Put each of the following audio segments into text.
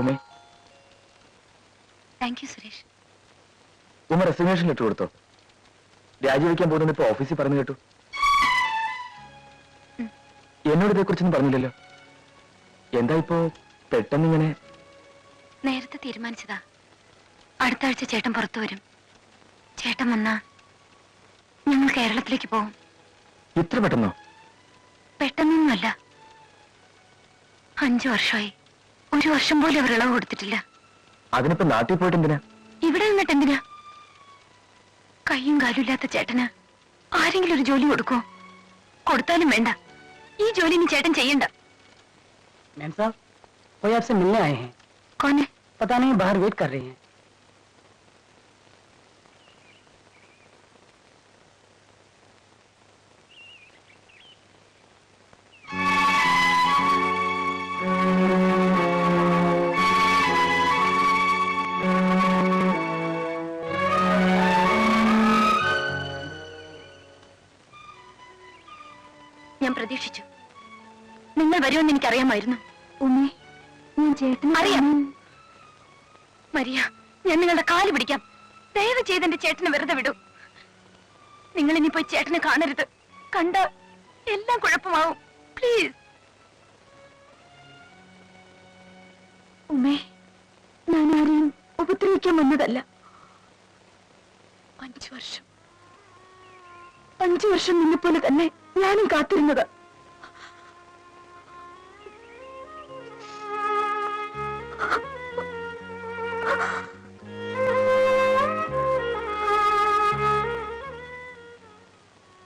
ഉമേ. Thank you Suresh. Uma resignation letter കൊടുത്തോ? രാജിവെക്കാൻ പോകുന്നത് ഇപ്പൊ ഓഫീസിൽ പറഞ്ഞു കേട്ടു. എന്നോട് ഇതേക്കുറിച്ചൊന്നും പറഞ്ഞില്ലല്ലോ. എന്താ ഇപ്പോ പെട്ടെന്നിങ്ങനെ നേരത്തെ തീരുമാനിച്ചതാ. അടുത്ത ആഴ്ച ചേട്ടൻ പുറത്തു വരും. ചേട്ടൻ വന്നാ ഞങ്ങൾ കേരളത്തിലേക്ക് പോകും ഇത്ര പെട്ടെന്നോ? പെട്ടെന്നൊന്നുമല്ല. അഞ്ചു വർഷമായി. ഒരു വർഷം പോലും അവർ ഇളവ് കൊടുത്തിട്ടില്ല അതിനിപ്പോ നാട്ടിൽ പോയിട്ട് എന്തിനാ ഇവിടെ നിന്നിട്ട് എന്തിനാ കയ്യും കാലും ഇല്ലാത്ത ചേട്ടന് ആരെങ്കിലും ഒരു ജോലി കൊടുക്കോ കൊടുത്താലും വേണ്ട ഈ ജോലി ഇനി ചേട്ടൻ ചെയ്യണ്ട मैम साहब कोई आपसे मिलने आए हैं കോനെ पता नहीं बाहर वेट कर रहे हैं ഞാൻ പ്രതീക്ഷിച്ചു. നിങ്ങൾ വരുമെന്ന് എനിക്കറിയാമായിരുന്നു. ഉമ്മേ ഞാൻ ചേട്ടൻ അറിയാം മരിയ ഞാൻ നിങ്ങളുടെ കാൽ പിടിക്കാം. ദയവ് ചെയ്ത് എന്റെ ചേട്ടനെ വെറുതെ വിടൂ. നിങ്ങൾ ഇനി പോയി ചേട്ടനെ കാണരുത്. കണ്ട എല്ലാം കുഴപ്പമാവും. പ്ലീസ് ഉമേ ഞാൻ ആരെയും ഉപദ്രവിക്കാൻ വന്നതല്ല. അഞ്ചു വർഷം. അഞ്ചു വർഷം നിന്നെ പോലെ തന്നെ ഞാനും കാത്തിരുന്നത്.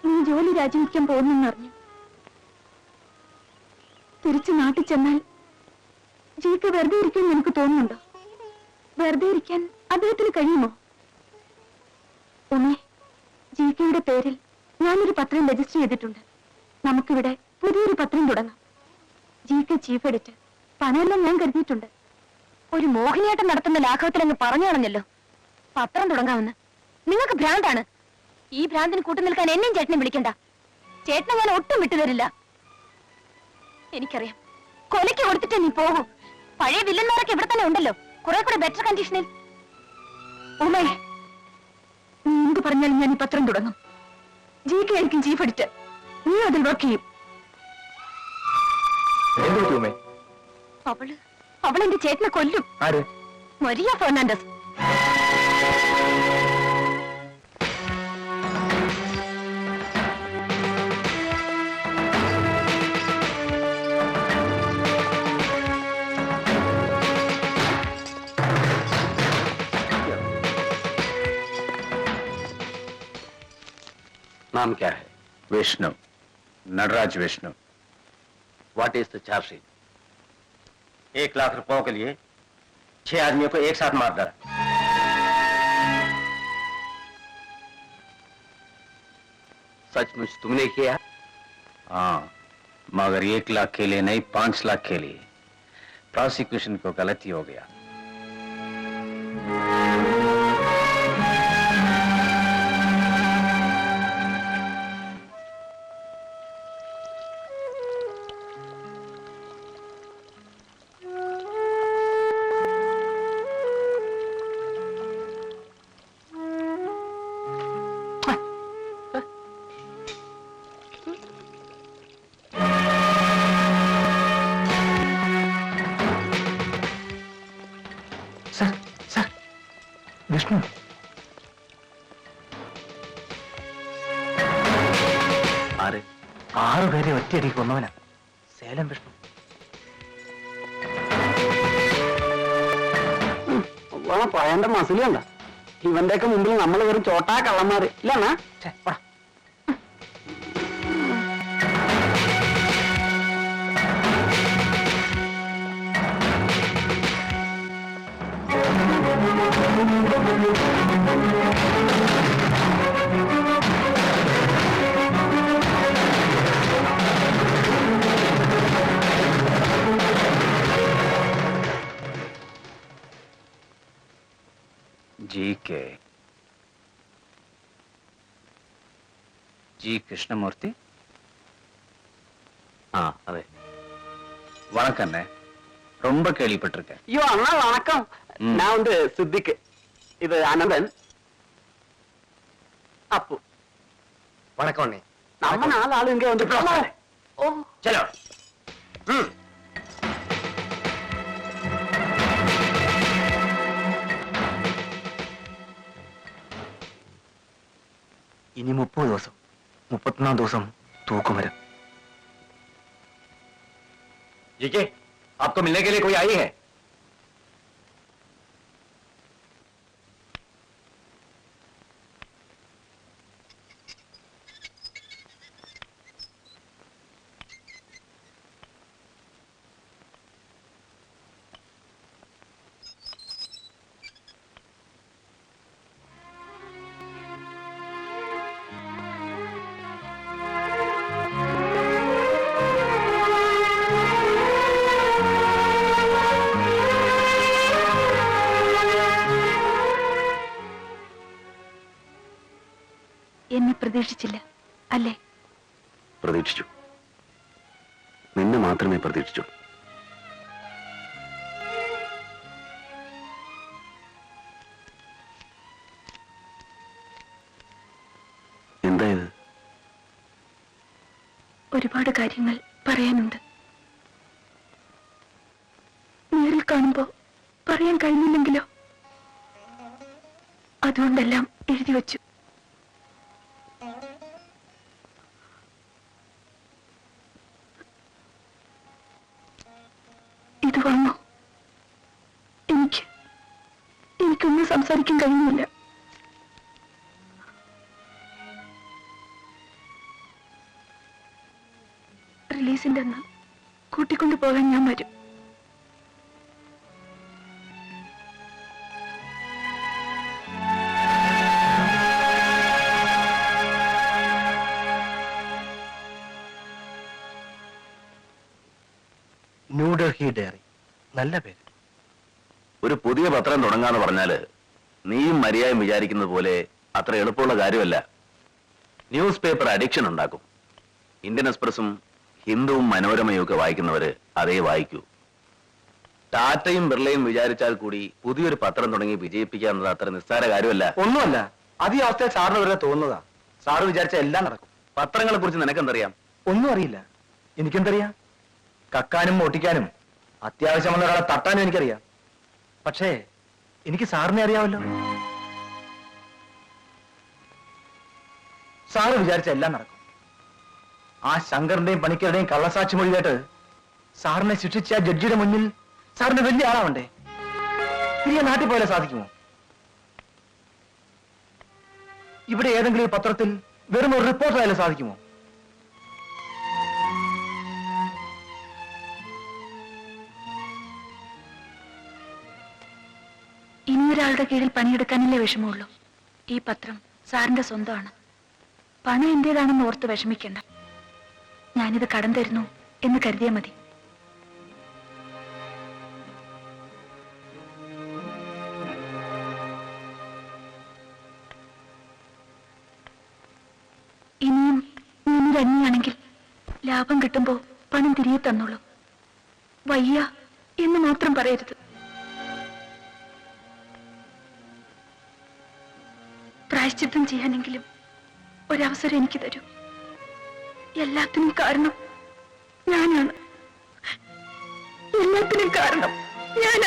നീ ജോലി രാജിവെക്കാൻ പോകുന്നെന്നറിഞ്ഞു. തിരിച്ചു നാട്ടിൽ ചെന്നാൽ ജീക്ക് വെറുതെ ഇരിക്കാൻ നിനക്ക് തോന്നുന്നുണ്ടോ? വെറുതെ ഇരിക്കാൻ അദ്ദേഹത്തിന് കഴിയുമോ? ഉമേ ജീക്കയുടെ പേരിൽ ഞാനൊരു പത്രം രജിസ്റ്റർ ചെയ്തിട്ടുണ്ട്. നമുക്കിവിടെ പുതിയൊരു പത്രം തുടങ്ങാം. ജി കെ ചീഫ് എഡിറ്റർ പണമെല്ലാം ഞാൻ കരുതിയിട്ടുണ്ട്. ഒരു മോഹിനിയാട്ടം നടത്തുന്ന ലാഘവത്തിൽ അങ്ങ് പറഞ്ഞു പത്രം തുടങ്ങാമെന്ന്. നിങ്ങൾക്ക് ഭ്രാന്താണ്. ഈ ഭ്രാന്തിന് കൂട്ടു നിൽക്കാൻ എന്നെയും ചേട്ടനെ വിളിക്കണ്ട. ചേട്ടനെ ഞാൻ ഒട്ടും വിട്ടുതരില്ല എനിക്കറിയാം. കൊലയ്ക്ക് കൊടുത്തിട്ട് നീ പോകൂ. പഴയ വില്ലന്മാരൊക്കെ ഇവിടെ തന്നെ ഉണ്ടല്ലോ. കുറെ കൂടെ ബെറ്റർ കണ്ടീഷനിൽ ഉമേ നീ എന്ത് പറഞ്ഞാലും ഞാൻ ഈ പത്രം തുടങ്ങും. ജി കെ ആയിരിക്കും ചീഫ് എഡിറ്റർ നീ അതിൽ വർക്ക് ചെയ്യും. അവൾ അവൾ എന്റെ ചേട്ടനെ കൊല്ലും. ആര്? Maria Fernandez. नाम क्या है? Vishnu. Natraj Vishnu. What is the chargesheet एक लाख रुपयों के लिए छह आदमियों को एक साथ मार डाला। सचमुच तुमने किया? हाँ मगर एक लाख के लिए नहीं पाँच लाख के लिए। प्रोसिक्यूशन को गलती हो गया। ഒറ്റയടി കൊന്നവനാ. സേലം വിഷ്ണു. പയന്റെ മസിലണ്ട ഇവന്റെയൊക്കെ മുമ്പിൽ നമ്മൾ വെറും ചോട്ടാ കള്ളന്മാര്. ഇല്ലാണ? ஆ அதே வணக்கம் ரொம்ப கேள்விப்பட்டிருக்கேன் ஐயோ அண்ணா வணக்கம் நான் வந்து சித்திக்கு இது அனந்தன் அப்பு வணக்கம் அண்ணே நம்ம நாலு ஆளு இங்க வந்து ஓ சலோ ம் ഇനി മുപ്പത് ദിവസം മുപ്പത്തൊന്നാം ദിവസം തൂക്കുമരം ये के आपको मिलने के लिए कोई आई है? എന്നെ പ്രതീക്ഷിച്ചില്ല. അല്ലേ? പ്രതീക്ഷിച്ചു. നിന്നെ മാത്രമേ പ്രതീക്ഷിച്ചു. എന്തായത്? ഒരുപാട് കാര്യങ്ങൾ പറയാനുണ്ട്. നേരിൽ കാണുമ്പോ പറയാൻ കഴിഞ്ഞില്ലെങ്കിലോ? അതുകൊണ്ടെല്ലാം എഴുതി വച്ചു. വാങ്ങോ എനിക്ക് എനിക്കൊന്നും സംസാരിക്കാൻ കഴിയുന്നില്ല. റിലീസിന്റെ അന്ന് കൂട്ടിക്കൊണ്ടു പോകാൻ ഞാൻ വരും. ന്യൂഡൽഹി ഡയറി. നല്ല പേര്. ഒരു പുതിയ പത്രം തുടങ്ങാന്ന് പറഞ്ഞാൽ നീയും മര്യാദയും വിചാരിക്കുന്നത് പോലെ അത്ര എളുപ്പമുള്ള കാര്യമല്ല. ന്യൂസ് പേപ്പർ അഡിക്ഷൻ ഉണ്ടാക്കും. ഇന്ത്യൻ എക്സ്പ്രസും ഹിന്ദുവും മനോരമയും ഒക്കെ വായിക്കുന്നവര് അതേ വായിക്കൂ. ടാറ്റയും ബിർളയും വിചാരിച്ചാൽ കൂടി പുതിയൊരു പത്രം തുടങ്ങി വിജയിപ്പിക്കുക എന്നത് അത്ര നിസ്സാര കാര്യമല്ല. ഒന്നുമല്ല അത് ഈ അവസ്ഥയിൽ സാറിന് വരെ തോന്നുന്നതാ. സാറ് വിചാരിച്ച എല്ലാം നടക്കും. പത്രങ്ങളെ കുറിച്ച് നിനക്കെന്തറിയാം? ഒന്നും അറിയില്ല. എനിക്കെന്തറിയാം? കക്കാനും ഓട്ടിക്കാനും അത്യാവശ്യമുള്ള ഒരാളെ തട്ടാനും എനിക്കറിയാം. പക്ഷേ എനിക്ക് സാറിനെ അറിയാമല്ലോ. സാറ് വിചാരിച്ച എല്ലാം നടക്കും. ആ ശങ്കറിന്റെയും പണിക്കരുടെയും കള്ളസാക്ഷി മൊഴി കേട്ട് സാറിനെ ശിക്ഷിച്ച ജഡ്ജിയുടെ മുന്നിൽ സാറിന് വലിയ ആളാവണ്ടേ? തിരികെ നാട്ടിൽ പോയാലേ സാധിക്കുമോ? ഇവിടെ ഏതെങ്കിലും പത്രത്തിൽ വെറും ഒരു റിപ്പോർട്ടർ ആയാലും സാധിക്കുമോ? ഇനിയൊരാളുടെ കീഴിൽ പണിയെടുക്കാനല്ലേ വിഷമമുള്ളൂ. ഈ പത്രം സാറിന്റെ സ്വന്തമാണ്. പണം എന്റേതാണെന്ന് ഓർത്ത് വിഷമിക്കണ്ട. ഞാനിത് കടം തരുന്നു എന്ന് കരുതിയാൽ മതി. ഇനിയും ഇനി തന്നെയാണെങ്കിൽ ലാഭം കിട്ടുമ്പോ പണം തിരികെ തന്നോളൂ. വയ്യ എന്ന് മാത്രം പറയരുത്. പ്രായശ്ചിത്തം ചെയ്യാനെങ്കിലും ഒരവസരം എനിക്ക് തരൂ. എല്ലാത്തിനും കാരണം ഞാനാണ്. എല്ലാത്തിനും കാരണം ഞാനാണ്.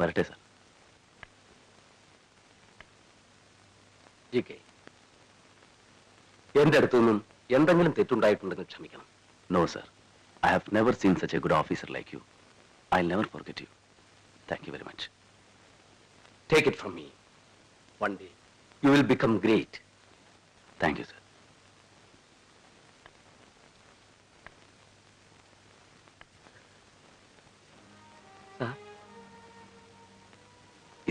വരട്ടെ സാർ. G K. എന്റെ അടുത്തു നിന്നും എന്തെങ്കിലും തെറ്റുണ്ടായിട്ടുണ്ടെങ്കിൽ ക്ഷമിക്കണം. No sir I have never seen such a good officer like you I never forget you thank you very much take it from me one day you will become great thank you sir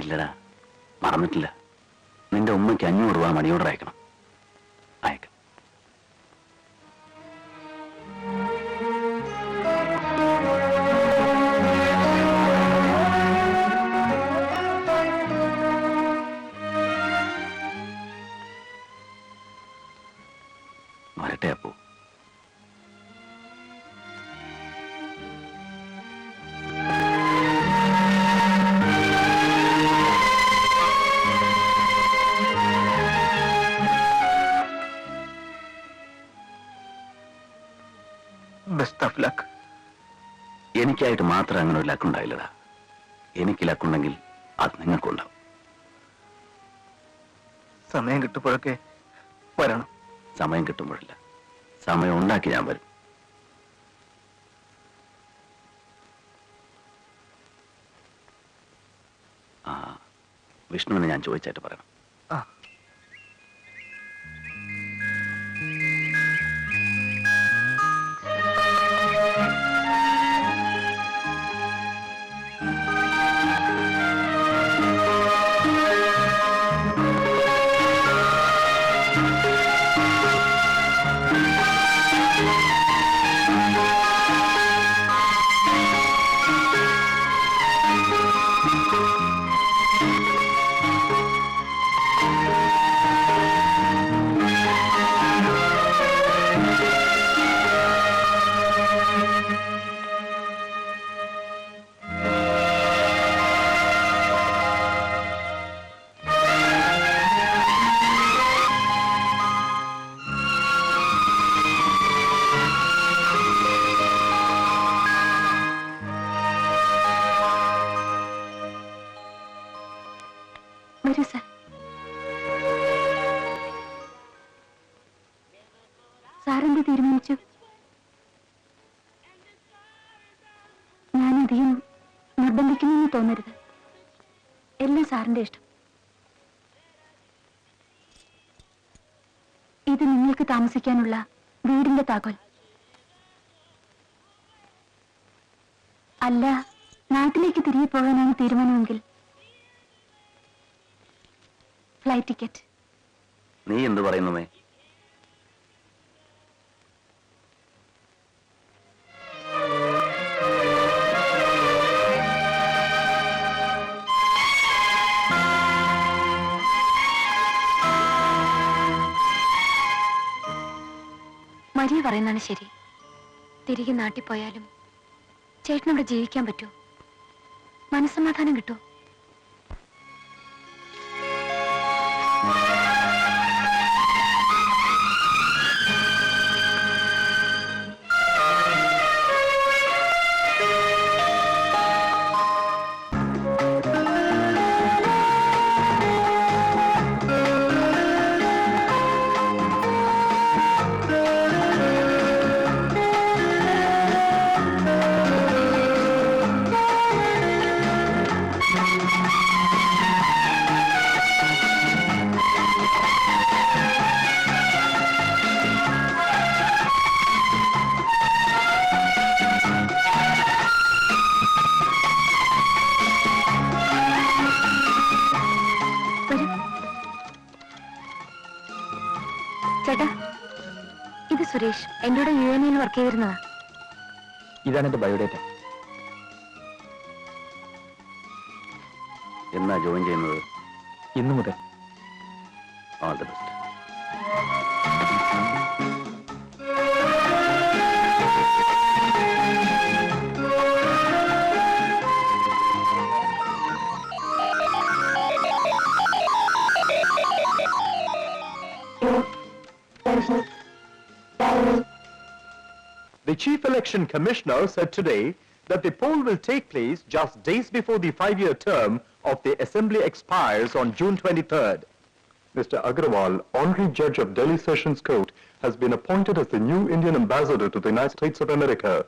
ഇല്ലടാ. മറന്നിട്ടില്ല. നിന്റെ ഉമ്മയ്ക്ക് അഞ്ഞൂറ് രൂപ മണിയോടെ അയക്കണം. Best of luck എനിക്കായിട്ട് മാത്രം അങ്ങനെ ഒരു ലക്കുണ്ടായില്ലടാ. എനിക്ക് ലക്കുണ്ടെങ്കിൽ അത് നിങ്ങൾക്കുണ്ടാവും. സമയം കിട്ടുമ്പോഴൊക്കെ വരണം. സമയം കിട്ടുമ്പോഴില്ല. സമയം ഉണ്ടാക്കി ഞാൻ വരും. ആ വിഷ്ണുവിനെ ഞാൻ ചോദിച്ചായിട്ട് പറയണം. ആ. ഞാനധികം നിർബന്ധിക്കുന്നു തോന്നരുത്. എല്ലാം സാറിന്റെ ഇഷ്ടം. ഇത് നിങ്ങൾക്ക് താമസിക്കാനുള്ള വീടിന്റെ താക്കോൽ. അല്ല നാട്ടിലേക്ക് തിരികെ പോകാനാണ് തീരുമാനമെങ്കിൽ. Flight ticket. നീ എന്ത് പറയുന്നുമേ മരിയ പറയുന്നതാണ് ശരി. തിരികെ നാട്ടിൽ പോയാലും ചേട്ടനവിടെ ജീവിക്കാൻ പറ്റുമോ? മനസ്സമാധാനം കിട്ടുമോ? ഇത് സുരേഷ്. എന്റെ കൂടെ യു എൻ എയിൽ വർക്ക് ചെയ്തിരുന്നതാ. ഇതാണ് എന്റെ ബയോഡേറ്റ. എന്നാ ജോയിൻ ചെയ്യുന്നത്? ഇന്നു മുതൽ. All the best Chief Election Commissioner said today that the poll will take place just days before the five-year term of the Assembly expires on June 23rd. Mr. Agrawal, Honorary Judge of Delhi Sessions Court, has been appointed as the new Indian Ambassador to the United States of America.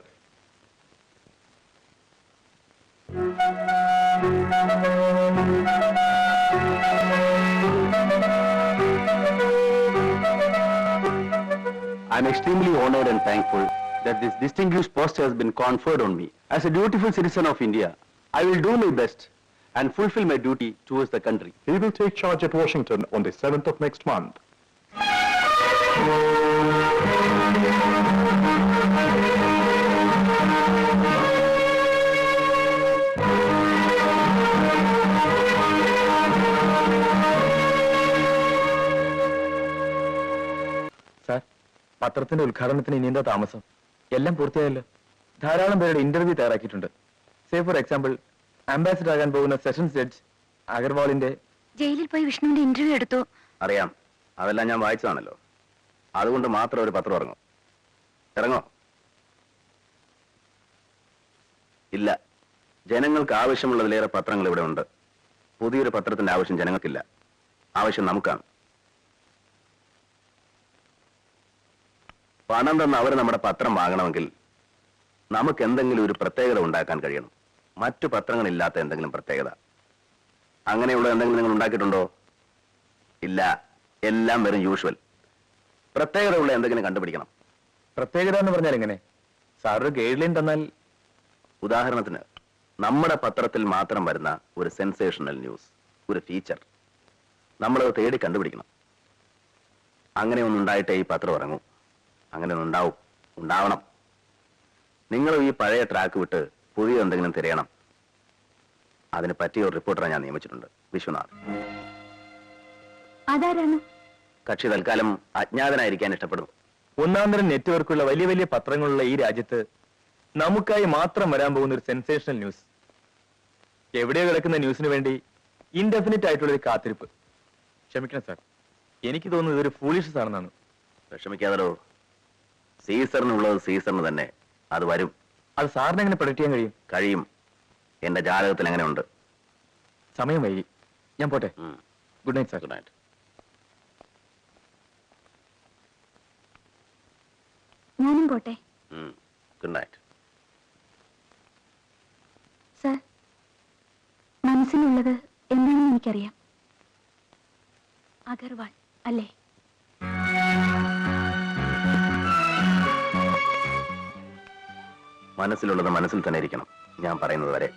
I'm extremely honored and thankful that this distinguished post has been conferred on me. As a dutiful citizen of India, I will do my best and fulfill my duty towards the country. He will take charge at Washington on the 7th of next month. Sir പത്രത്തിന്റെ ഉദ്ഘാടനത്തിന് ഇനി എന്താ താമസം എല്ലാം പൂർത്തിയായല്ലോ. ധാരാളം പേരുടെ interview തയ്യാറാക്കിയിട്ടുണ്ട്. Say for example ambassador ആകാൻ പോകുന്ന സെഷൻസ് ജഡ്ജ് അഗർവാളിന്റെ ജയിലിൽ പോയി വിഷ്ണുവിന്റെ ഇന്റർവ്യൂ എടുത്തു. അറിയാം. അതെല്ലാം ഞാൻ വായിച്ചതാണല്ലോ. അതുകൊണ്ട് മാത്രം ഒരു പത്രം ഇറങ്ങും. ഇറങ്ങോ? ഇല്ല. ജനങ്ങൾക്ക് ആവശ്യമുള്ളതിലേറെ പത്രങ്ങൾ ഇവിടെ ഉണ്ട്. പുതിയൊരു പത്രത്തിന്റെ ആവശ്യം ജനങ്ങൾക്കില്ല. ആവശ്യം നമുക്കാണ്. പണം തന്ന അവർ നമ്മുടെ പത്രം വാങ്ങണമെങ്കിൽ നമുക്ക് എന്തെങ്കിലും ഒരു പ്രത്യേകത ഉണ്ടാക്കാൻ കഴിയണം. മറ്റു പത്രങ്ങളില്ലാത്ത എന്തെങ്കിലും പ്രത്യേകത. അങ്ങനെയുള്ള എന്തെങ്കിലും നിങ്ങൾ ഉണ്ടാക്കിയിട്ടുണ്ടോ? ഇല്ല. എല്ലാം വെറും യൂഷ്വൽ പ്രത്യേകത ഉള്ള എന്തെങ്കിലും കണ്ടുപിടിക്കണം. പ്രത്യേകത എന്ന് പറഞ്ഞാൽ എങ്ങനെ? സാർ ഒരു ഗൈഡ് ലൈൻ തന്നാൽ ഉദാഹരണത്തിന് നമ്മുടെ പത്രത്തിൽ മാത്രം വരുന്ന ഒരു സെൻസേഷണൽ ന്യൂസ് ഒരു ഫീച്ചർ നമ്മളത് തേടി കണ്ടുപിടിക്കണം. അങ്ങനെ ഒന്നുണ്ടായിട്ടേ ഈ പത്രം ഇറങ്ങൂ. അങ്ങനെ ഉണ്ടാവും ഉണ്ടാവണം. നിങ്ങൾ ഈ പഴയ ട്രാക്ക് വിട്ട് പുതിയ എന്തെങ്കിലും തിരയണം. അതിന് പറ്റിയ ഒരു റിപ്പോർട്ടറെ ഞാൻ നിയമിച്ചിട്ടുണ്ട്. വിശ്വനാഥ്. അതാരാണ്? കക്ഷി തൽക്കാലം അജ്ഞാതനായിരിക്കാൻ ഇഷ്ടപ്പെടുന്നു. ഒന്നാം തരം നെറ്റ്വർക്കുള്ള വലിയ വലിയ പത്രങ്ങളുള്ള ഈ രാജ്യത്ത് നമുക്കായി മാത്രം വരാൻ പോകുന്ന ഒരു സെൻസേഷണൽ ന്യൂസ് എവിടെയോ കിടക്കുന്ന ന്യൂസിന് വേണ്ടി ഇൻഡെഫിനിറ്റ് ആയിട്ടുള്ള ഒരു കാത്തിരിപ്പ്. ക്ഷമിക്കണം സാർ എനിക്ക് തോന്നുന്നത് ഇതൊരു ഫൂളിഷസ് ആണെന്നാണ്. വിഷമിക്കാതല്ലോ. സീസറിനുള്ളത് സീസറിന് തന്നെ. അത് വരും. അത് സാറിന് എങ്ങനെ പ്രൊഡക്റ്റ് ചെയ്യാൻ കഴിയും? കഴിയും. എന്റെ ജാതകത്തിൽ എങ്ങനെ ഉണ്ട് സമയം വൈകി. ഞാൻ പോട്ടെ. Good night sir good night ഞാനും പോട്ടെ. ഗുഡ് നൈറ്റ് സാർ മനസ്സിലുള്ളത് എന്താണെന്ന് എനിക്കറിയാം. അഗർവാൾ അല്ലേ? മനസ്സിലുള്ളത് മനസ്സിൽ തന്നെ ഇരിക്കണം. ഞാൻ പറയുന്നത് വരെ